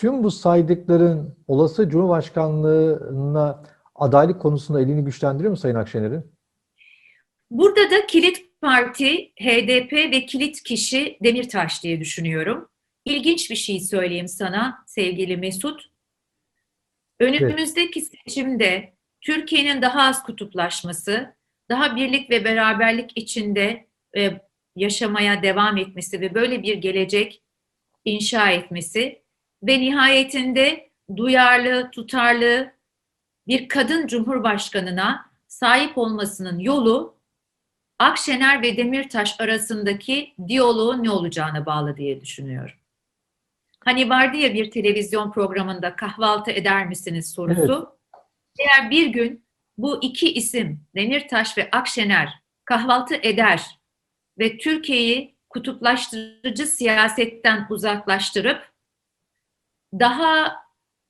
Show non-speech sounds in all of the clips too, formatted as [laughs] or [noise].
tüm bu saydıkların olası Cumhurbaşkanlığına adaylık konusunda elini güçlendiriyor mu Sayın Akşener'in? Burada da kilit parti HDP ve kilit kişi Demirtaş diye düşünüyorum. İlginç bir şey söyleyeyim sana sevgili Mesut. Önümüzdeki seçimde Türkiye'nin daha az kutuplaşması, daha birlik ve beraberlik içinde e, yaşamaya devam etmesi ve böyle bir gelecek inşa etmesi ve nihayetinde duyarlı, tutarlı bir kadın cumhurbaşkanına sahip olmasının yolu Akşener ve Demirtaş arasındaki diyaloğun ne olacağına bağlı diye düşünüyorum. Hani vardı ya bir televizyon programında kahvaltı eder misiniz sorusu. Eğer bir gün bu iki isim Demirtaş ve Akşener kahvaltı eder ve Türkiye'yi kutuplaştırıcı siyasetten uzaklaştırıp daha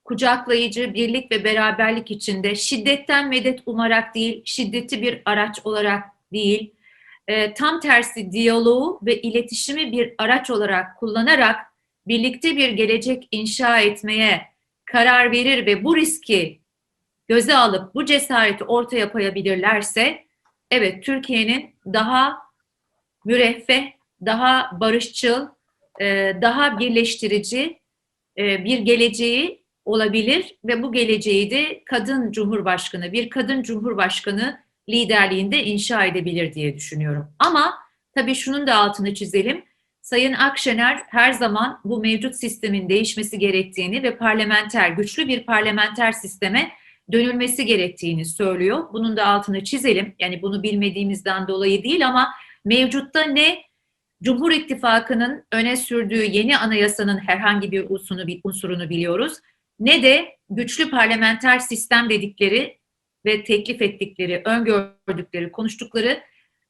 kucaklayıcı birlik ve beraberlik içinde şiddetten medet umarak değil, şiddeti bir araç olarak değil, e, tam tersi diyaloğu ve iletişimi bir araç olarak kullanarak birlikte bir gelecek inşa etmeye karar verir ve bu riski göze alıp bu cesareti ortaya koyabilirlerse evet Türkiye'nin daha müreffeh, daha barışçıl, e, daha birleştirici bir geleceği olabilir ve bu geleceği de kadın cumhurbaşkanı, bir kadın cumhurbaşkanı liderliğinde inşa edebilir diye düşünüyorum. Ama tabii şunun da altını çizelim. Sayın Akşener her zaman bu mevcut sistemin değişmesi gerektiğini ve parlamenter, güçlü bir parlamenter sisteme dönülmesi gerektiğini söylüyor. Bunun da altını çizelim. Yani bunu bilmediğimizden dolayı değil ama mevcutta ne Cumhur İttifakı'nın öne sürdüğü yeni anayasanın herhangi bir unsurunu, bir unsurunu biliyoruz. Ne de güçlü parlamenter sistem dedikleri ve teklif ettikleri, öngördükleri, konuştukları,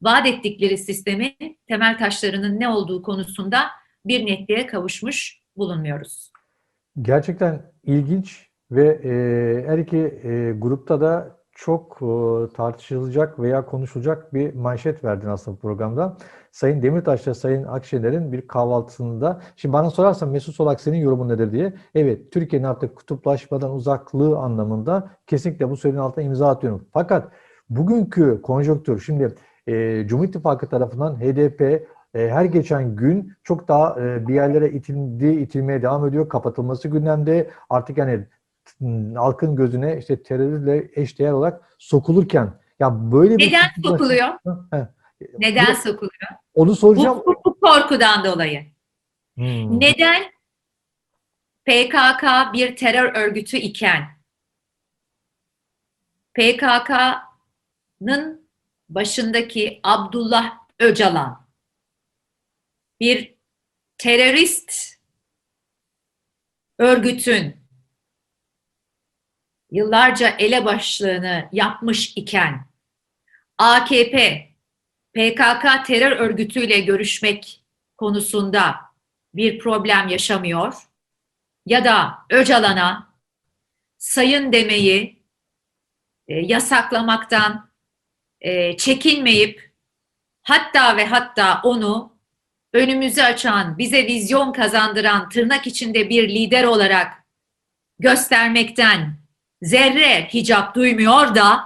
vaat ettikleri sistemin temel taşlarının ne olduğu konusunda bir netliğe kavuşmuş bulunmuyoruz. Gerçekten ilginç ve e, her iki e, grupta da çok e, tartışılacak veya konuşulacak bir manşet verdin aslında programda. Sayın Demirtaş'la Sayın Akşener'in bir kahvaltısında. Şimdi bana sorarsan Mesut Solak senin yorumun nedir diye. Evet Türkiye'nin artık kutuplaşmadan uzaklığı anlamında kesinlikle bu söylenin altına imza atıyorum. Fakat bugünkü konjonktür şimdi e, Cumhur İttifakı tarafından HDP e, her geçen gün çok daha e, bir yerlere itildiği, itilmeye devam ediyor. Kapatılması gündemde. Artık yani halkın gözüne işte terörle eşdeğer olarak sokulurken ya böyle bir Neden [laughs] sokuluyor? He. Neden Bu- sokuluyor? Onu soracağım. Bu, bu korkudan dolayı. Hmm. Neden PKK bir terör örgütü iken PKK'nın başındaki Abdullah Öcalan bir terörist örgütün yıllarca elebaşlığını yapmış iken AKP PKK terör örgütüyle görüşmek konusunda bir problem yaşamıyor ya da Öcalan'a sayın demeyi e, yasaklamaktan e, çekinmeyip hatta ve hatta onu önümüzü açan, bize vizyon kazandıran tırnak içinde bir lider olarak göstermekten zerre hicap duymuyor da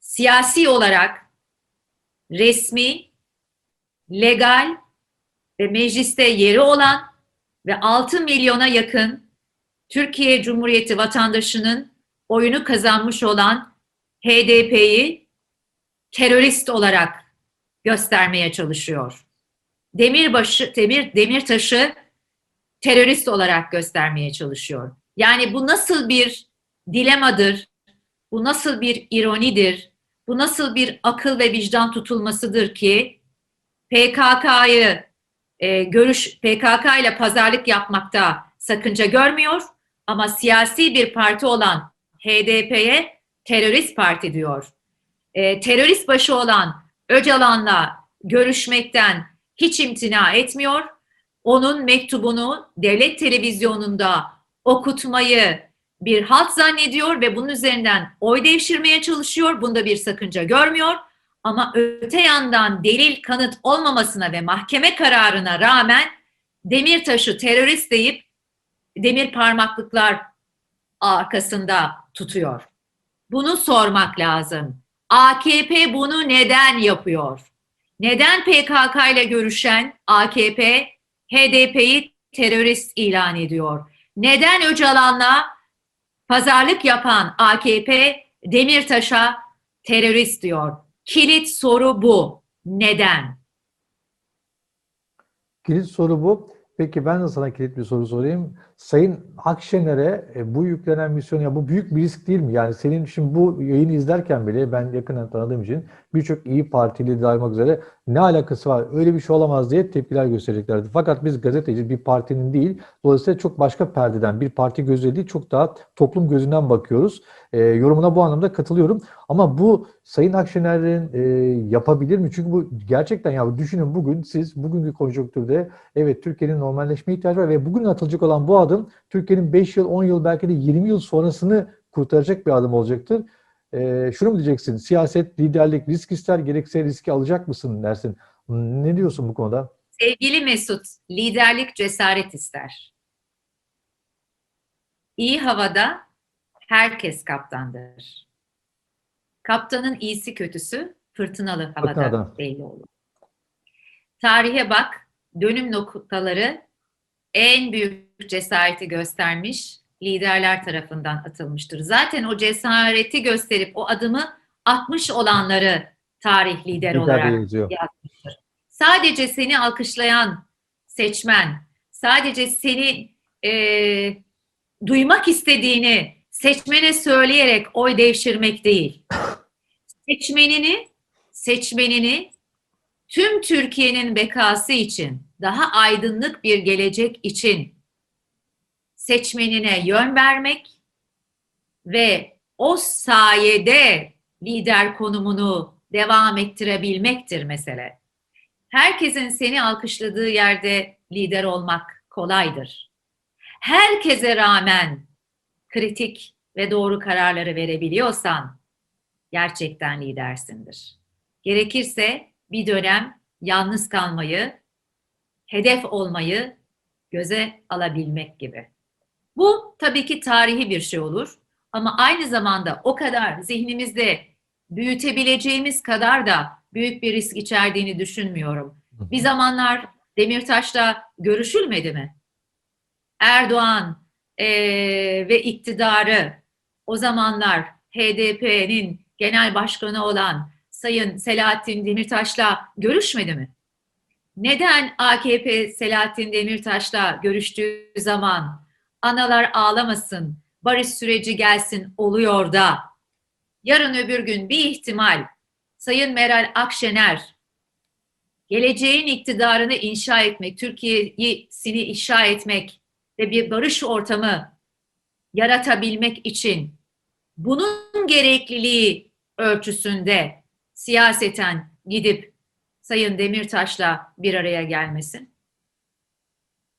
siyasi olarak resmi, legal ve mecliste yeri olan ve 6 milyona yakın Türkiye Cumhuriyeti vatandaşının oyunu kazanmış olan HDP'yi terörist olarak göstermeye çalışıyor. Demirbaşı, Demir Demirtaş'ı terörist olarak göstermeye çalışıyor. Yani bu nasıl bir dilemadır? Bu nasıl bir ironidir? Bu nasıl bir akıl ve vicdan tutulmasıdır ki PKK'yı e, görüş PKK ile pazarlık yapmakta sakınca görmüyor ama siyasi bir parti olan HDP'ye terörist parti diyor. E, terörist başı olan Öcalan'la görüşmekten hiç imtina etmiyor. Onun mektubunu devlet televizyonunda okutmayı bir halt zannediyor ve bunun üzerinden oy devşirmeye çalışıyor. Bunda bir sakınca görmüyor. Ama öte yandan delil kanıt olmamasına ve mahkeme kararına rağmen Demirtaş'ı terörist deyip demir parmaklıklar arkasında tutuyor? Bunu sormak lazım. AKP bunu neden yapıyor? Neden PKK ile görüşen AKP HDP'yi terörist ilan ediyor? Neden Öcalan'la pazarlık yapan AKP Demirtaş'a terörist diyor? Kilit soru bu. Neden? Kilit soru bu. Peki ben de sana kilit bir soru sorayım. Sayın Akşener'e e, bu yüklenen misyon ya bu büyük bir risk değil mi? Yani senin şimdi bu yayını izlerken bile ben yakından tanıdığım için birçok iyi partili dahil olmak üzere ne alakası var? Öyle bir şey olamaz diye tepkiler göstereceklerdi. Fakat biz gazeteci bir partinin değil, dolayısıyla çok başka perdeden, bir parti gözüyle değil, çok daha toplum gözünden bakıyoruz. E, yorumuna bu anlamda katılıyorum. Ama bu Sayın Akşener'in e, yapabilir mi? Çünkü bu gerçekten ya düşünün bugün siz bugünkü konjonktürde evet Türkiye'nin normalleşme ihtiyacı var ve bugün atılacak olan bu adım Türkiye'nin 5 yıl, 10 yıl belki de 20 yıl sonrasını kurtaracak bir adım olacaktır. E, şunu mu diyeceksin? Siyaset, liderlik risk ister, gerekse riski alacak mısın dersin. Ne diyorsun bu konuda? Sevgili Mesut, liderlik cesaret ister. İyi havada herkes kaptandır. Kaptanın iyisi kötüsü fırtınalı havada Fırtınada. belli olur. Tarihe bak, dönüm noktaları en büyük cesareti göstermiş liderler tarafından atılmıştır. Zaten o cesareti gösterip o adımı atmış olanları tarih lider Lider olarak yazıyor. yazmıştır. Sadece seni alkışlayan seçmen, sadece seni e, duymak istediğini seçmene söyleyerek oy devşirmek değil. Seçmenini, seçmenini tüm Türkiye'nin bekası için, daha aydınlık bir gelecek için seçmenine yön vermek ve o sayede lider konumunu devam ettirebilmektir mesele. Herkesin seni alkışladığı yerde lider olmak kolaydır. Herkese rağmen kritik ve doğru kararları verebiliyorsan gerçekten lidersindir. Gerekirse bir dönem yalnız kalmayı, hedef olmayı göze alabilmek gibi. Bu tabii ki tarihi bir şey olur ama aynı zamanda o kadar zihnimizde büyütebileceğimiz kadar da büyük bir risk içerdiğini düşünmüyorum. Bir zamanlar Demirtaş'la görüşülmedi mi? Erdoğan eee, ve iktidarı o zamanlar HDP'nin genel başkanı olan Sayın Selahattin Demirtaş'la görüşmedi mi? Neden AKP Selahattin Demirtaş'la görüştüğü zaman analar ağlamasın, barış süreci gelsin oluyor da yarın öbür gün bir ihtimal Sayın Meral Akşener geleceğin iktidarını inşa etmek, Türkiye'sini inşa etmek ve bir barış ortamı yaratabilmek için bunun gerekliliği ölçüsünde siyaseten gidip Sayın Demirtaş'la bir araya gelmesin.